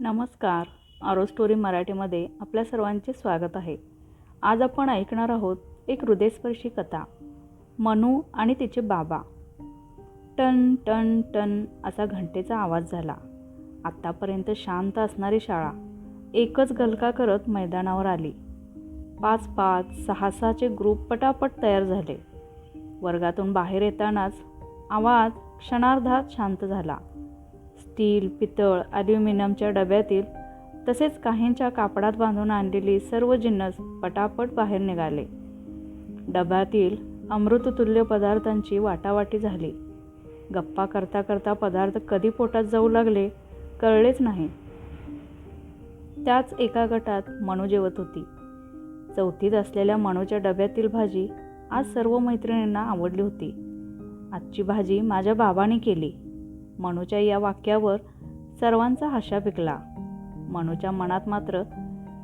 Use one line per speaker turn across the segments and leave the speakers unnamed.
नमस्कार. आरो स्टोरी मराठीमध्ये आपल्या सर्वांचे स्वागत आहे. आज आपण ऐकणार आहोत एक हृदयस्पर्शी कथा. मनू आणि तिचे बाबा. टन टन टन असा घंटेचा आवाज झाला. आत्तापर्यंत शांत असणारी शाळा एकच गलका करत मैदानावर आली. पाच पाच सहा सहाचे ग्रुप पटापट तयार झाले. वर्गातून बाहेर येतानाच आवाज क्षणार्धात शांत झाला. स्टील पितळ ॲल्युमिनियमच्या डब्यातील तसेच काहींच्या कापडात बांधून आणलेली सर्व जिन्नस पटापट बाहेर निघाले. डब्यातील अमृततुल्य पदार्थांची वाटावाटी झाली. गप्पा करता करता पदार्थ कधी पोटात जाऊ लागले कळलेच नाही. त्याच एका गटात मनू जेवत होती. चौथीत असलेल्या मनूच्या डब्यातील भाजी आज सर्व मैत्रिणींना आवडली होती. आजची भाजी माझ्या बाबाने केली. मनूच्या या वाक्यावर सर्वांचा हशा पिकला. मनूच्या मनात मात्र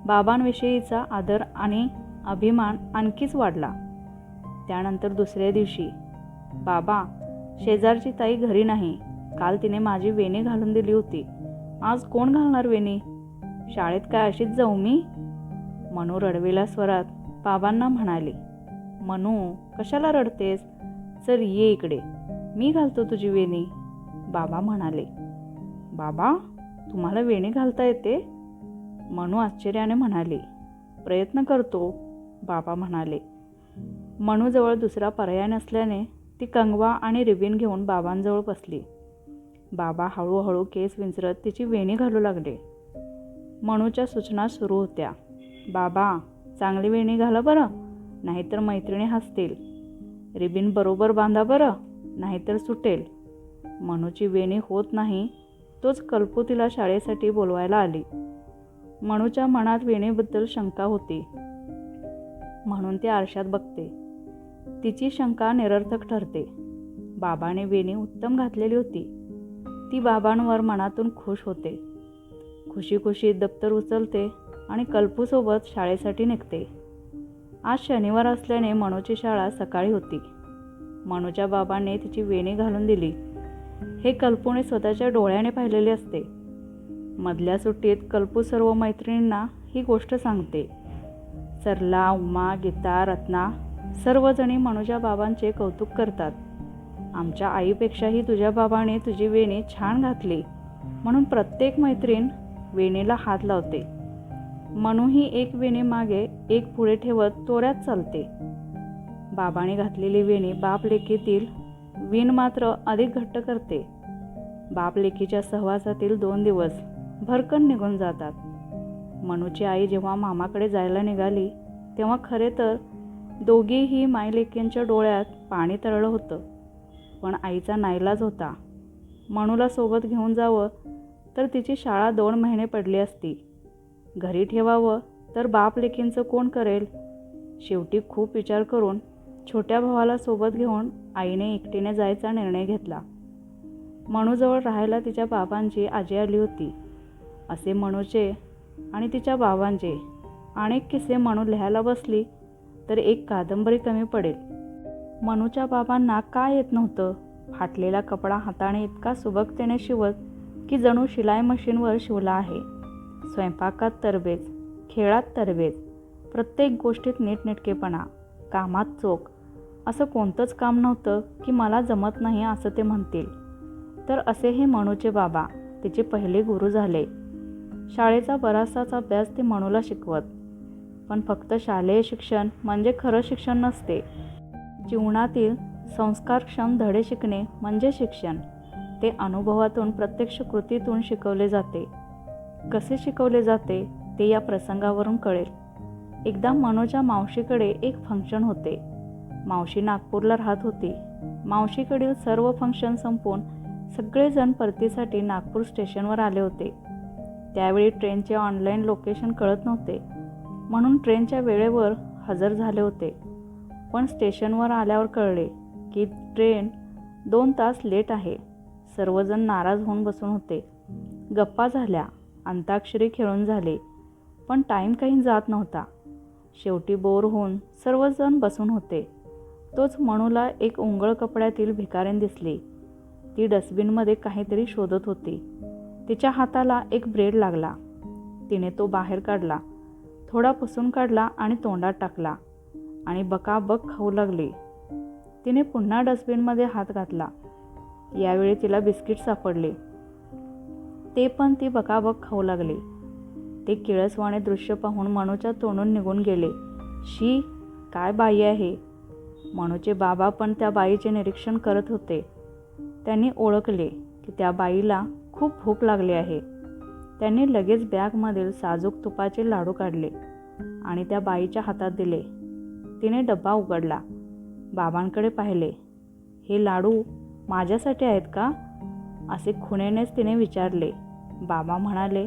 बाबांविषयीचा आदर आणि अभिमान आणखीच वाढला. त्यानंतर दुसऱ्या दिवशी बाबा शेजारची ताई घरी नाही. काल तिने माझी वेणी घालून दिली होती. आज कोण घालणार वेणी? शाळेत काय अशीच जाऊ मी? मनू रडवेल्या स्वरात बाबांना म्हणाली मनू कशाला रडतेस? चल ये इकडे. मी घालतो तुझी वेणी. बाबा म्हणाले बाबा तुम्हाला वेणी घालता येते? मनू आश्चर्याने म्हणाली प्रयत्न करतो. बाबा म्हणाले मनूजवळ दुसरा पर्याय नसल्याने ती कंगवा आणि रिबीन घेऊन बाबांजवळ बसली. बाबा हळूहळू केस विंचरत तिची वेणी घालू लागले. मनूच्या सूचना सुरू होत्या बाबा चांगली वेणी घाला बरं नाहीतर मैत्रिणी हसतील. रिबीन बरोबर बांधा बरं नाहीतर सुटेल. मनूची वेणी होत नाही तोच कल्पू तिला शाळेसाठी बोलवायला आली. मनूच्या मनात वेणीबद्दल शंका होती. म्हणून ती आरशात बघते. तिची शंका निरर्थक ठरते. बाबाने वेणी उत्तम घातलेली होती. ती बाबांवर मनातून खुश होते. खुशी खुशी दप्तर उचलते आणि कल्पूसोबत शाळेसाठी निघते. आज शनिवार असल्याने मनूची शाळा सकाळी होती. मनूच्या बाबांनी तिची वेणी घालून दिली. हे कल्पूने स्वतःच्या डोळ्याने पाहिलेले असते. मधल्या सुट्टीत कल्पू सर्व मैत्रिणींना ही गोष्ट सांगते. सरला उमा गीता रत्ना सर्वजणी मनुजा बाबांचे कौतुक करतात. आमच्या आईपेक्षाही तुझ्या बाबाने तुझी वेणी छान घातली. म्हणून प्रत्येक मैत्रीण वेणीला हात लावते. मनूही एक वेणी मागे एक पुढे ठेवत तोऱ्यात चालते. बाबाने घातलेली वेणी बाप लेखीतील विण मात्र अधिक घट्ट करते. बाप लेकीच्या सहवासातील दोन दिवस भरकन निघून जातात. मनूची आई जेव्हा मामाकडे जायला निघाली तेव्हा खरे तर दोघेही मायलेकींच्या डोळ्यात पाणी तरळलं होतं. पण आईचा नाईलाज होता. मनूला सोबत घेऊन जावं तर तिची शाळा दोन महिने पडली असती. घरी ठेवावं तर बाप लेकींचं कोण करेल? शेवटी खूप विचार करून छोट्या भावाला सोबत घेऊन आईने एकटीने जायचा निर्णय घेतला. मनूजवळ राहायला तिच्या बाबांची आजी आली होती. असे मनूचे आणि तिच्या बाबांचे अनेक किस्से मनू लिहायला बसली तर एक कादंबरी कमी पडेल. मनूच्या बाबांना काय येत नव्हतं? फाटलेला कपडा हाताने इतका सुबकतेने शिवत की जणू शिलाई मशीनवर शिवला आहे. स्वयंपाकात तरबेज खेळात तरबेज प्रत्येक गोष्टीत नीटनेटकेपणा कामात चोख असं कोणतंच काम नव्हतं की मला जमत नाही असं ते म्हणतील. तर असे हे मनूचे बाबा तिचे पहिले गुरु झाले. शाळेचा बराचसाच अभ्यास ते मनूला शिकवत. पण फक्त शालेय शिक्षण म्हणजे खरं शिक्षण नसते. जीवनातील संस्कारक्षम धडे शिकणे म्हणजे शिक्षण. ते अनुभवातून प्रत्यक्ष कृतीतून शिकवले जाते. कसे शिकवले जाते ते या प्रसंगावरून कळेल. एकदा मनोच्या मावशीकडे एक फंक्शन होते. मावशी नागपूरला राहत होती. मावशीकडील सर्व फंक्शन संपवून सगळेजण परतीसाठी नागपूर स्टेशनवर आले होते. त्यावेळी ट्रेनचे ऑनलाईन लोकेशन कळत नव्हते. म्हणून ट्रेनच्या वेळेवर हजर झाले होते. पण स्टेशनवर आल्यावर कळले की ट्रेन दोन तास लेट आहे. सर्वजण नाराज होऊन बसून होते. गप्पा झाल्या. अंताक्षरी खेळून झाले. पण टाईम काही जात नव्हता. शेवटी बोर होऊन सर्वजण बसून होते. तोच मनूला एक ओंगळ कपड्यातील भिकारीण दिसली. ती डस्टबिनमध्ये काहीतरी शोधत होती. तिच्या हाताला एक ब्रेड लागला. तिने तो बाहेर काढला. थोडा पुसून काढला आणि तोंडात टाकला आणि बकाबक खाऊ लागली. तिने पुन्हा डस्टबिनमध्ये हात घातला. यावेळी तिला बिस्किट सापडले. ते पण ती बकाबक खाऊ लागली. ते किळसवाणे दृश्य पाहून मनूच्या तोंडून निघून गेले. शी काय बाई आहे? मनूचे बाबा पण त्या बाईचे निरीक्षण करत होते. त्यांनी ओळखले की त्या बाईला खूप भूक लागली आहे. त्यांनी लगेच बॅगमधील साजूक तुपाचे लाडू काढले आणि त्या बाईच्या हातात दिले. तिने डब्बा उघडला. बाबांकडे पाहिले. हे लाडू माझ्यासाठी आहेत का? असे खुणेनेच तिने विचारले. बाबा म्हणाले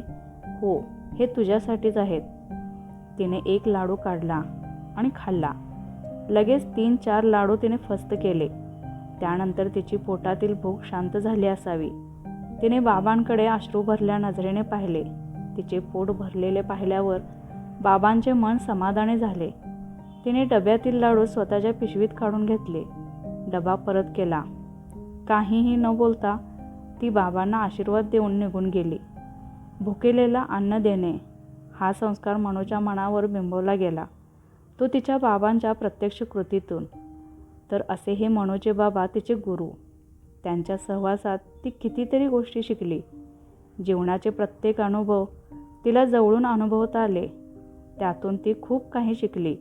हो हे तुझ्यासाठीच आहेत. तिने एक लाडू काढला आणि खाल्ला. लगेच तीन चार लाडू तिने फस्त केले. त्यानंतर तिची पोटातील भूक शांत झाली असावी. तिने बाबांकडे अश्रू भरल्या नजरेने पाहिले. तिचे पोट भरलेले पाहिल्यावर बाबांचे मन समाधानी झाले. तिने डब्यातील लाडू स्वतःच्या पिशवीत काढून घेतले. डबा परत केला. काहीही न बोलता ती बाबांना आशीर्वाद देऊन निघून गेली. भुकेलेला अन्न देणे हा संस्कार मनूच्या मनावर बिंबवला गेला. तो तिच्या बाबांच्या प्रत्यक्ष कृतीतून. तर असे हे मनोजे बाबा तिचे गुरु. त्यांच्या सहवासात ती कितीतरी गोष्टी शिकली. जीवनाचे प्रत्येक अनुभव तिला जवळून अनुभवता आले. त्यातून ती खूप काही शिकली.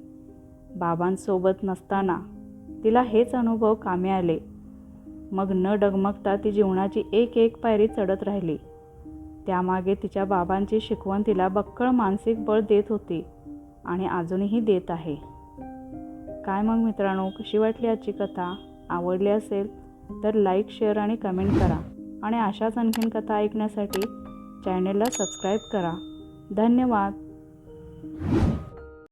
बाबांसोबत नसताना तिला हेच अनुभव कामे आले. मग न डगमगता ती जीवनाची एक एक पायरी चढत राहिली. त्यामागे तिच्या बाबांची शिकवण तिला बक्कळ मानसिक बळ देत होती. आणि अजूनही देत आहे. काय मग मित्रांनो कशी वाटली आजची कथा? आवडली असेल तर लाईक शेअर आणि कमेंट करा. आणि अशाच आणखीन कथा ऐकण्यासाठी चॅनेलला सबस्क्राईब करा. धन्यवाद.